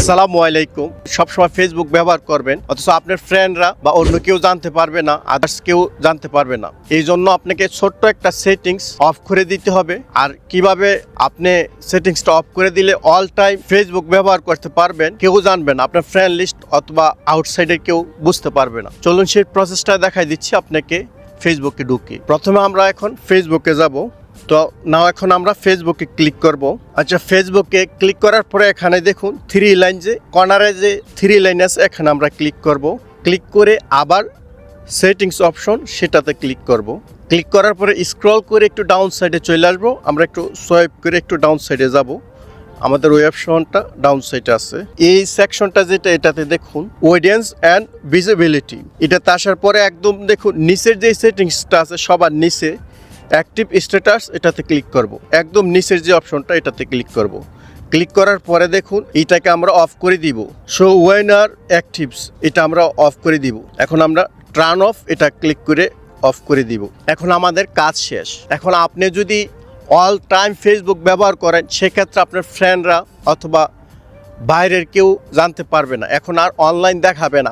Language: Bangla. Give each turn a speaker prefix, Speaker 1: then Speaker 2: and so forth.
Speaker 1: আসসালামু আলাইকুম। সবসময় ফেসবুক ব্যবহার করবেন, অথচ আপনার ফ্রেন্ডরা বা অন্য কেউ জানতে পারবে না আদার্স কেউ জানতে পারবে না। এই জন্য আপনাকে ছোট্ট একটা সেটিংস অফ করে দিতে হবে। আর কীভাবে আপনি সেটিংসটা অফ করে দিলে অল টাইম ফেসবুক ব্যবহার করতে পারবেন, কেউ জানবে না। আপনার ফ্রেন্ড লিস্ট অথবা আউটসাইডে কেউ বুঝতে পারবে না। চলুন সেই প্রসেসটা দেখাই দিচ্ছি আপনাকে ফেসবুকে ঢুকি। প্রথমে আমরা এখন ফেসবুকে যাব। তো নাও এখন আমরা ফেসবুকে ক্লিক করব। আচ্ছা ফেসবুকে ক্লিক করার পরে এখানে দেখুন থ্রি লাইন যে কর্নারে যে থ্রি লাইন আছে, এখানে আমরা ক্লিক করব। ক্লিক করে আবার সেটিংস অপশন সেটাতে ক্লিক করব। ক্লিক করার পরে স্ক্রল করে একটু ডাউন সাইডে চলে আসব। আমরা একটু সোয়াইপ করে একটু ডাউন সাইডে যাব। আমাদের ওই অপশনটা ডাউন সাইডে আছে। এই সেকশনটা যেটা, এটাতে দেখুন অডিয়েন্স অ্যান্ড ভিজিবিলিটি এটাতে আসার পরে একদম দেখুন, নিচের যে সেটিংসটা আছে, সবার নিচে অ্যাক্টিভ স্ট্যাটাস এটাতে ক্লিক করব। একদম নিচের যে অপশনটা এটাতে ক্লিক করব। ক্লিক করার পরে দেখুন, এটাকে আমরা অফ করে দিব। শো ওয়েন আর অ্যাক্টিভস এটা আমরা অফ করে দিব। এখন আমরা ট্রান অফ এটা ক্লিক করে অফ করে দিব। এখন আমাদের কাজ শেষ। এখন আপনি যদি অল টাইম ফেসবুক ব্যবহার করেন, সেক্ষেত্রে আপনার ফ্রেন্ডরা অথবা বাইরের কেউ জানতে পারবে না। এখন আর অনলাইন দেখাবে না।